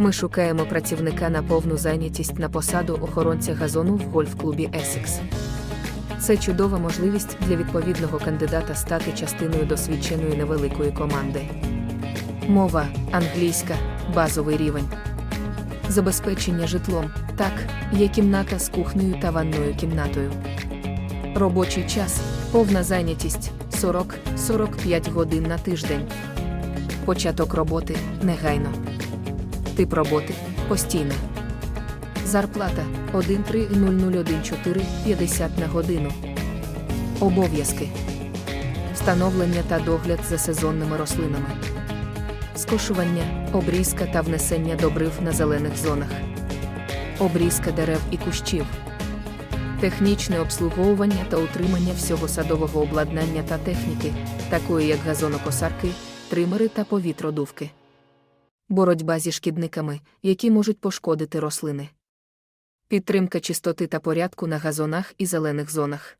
Ми шукаємо працівника на повну зайнятість на посаду охоронця газону в гольф-клубі Essex. Це чудова можливість для відповідного кандидата стати частиною досвідченої невеликої команди. Мова англійська, базовий рівень. Забезпечення житлом так, є кімната з кухнею та ванною кімнатою. Робочий час повна зайнятість 40-45 годин на тиждень. Початок роботи негайно. Тип роботи постійна. Зарплата 130011450 на годину. Обов'язки. Встановлення та догляд за сезонними рослинами. Скошування, обрізка та внесення добрив на зелених зонах. Обрізка дерев і кущів. Технічне обслуговування та утримання всього садового обладнання та техніки, такої як газонокосарки, тримери та повітродувки. Боротьба зі шкідниками, які можуть пошкодити рослини. Підтримка чистоти та порядку на газонах і зелених зонах.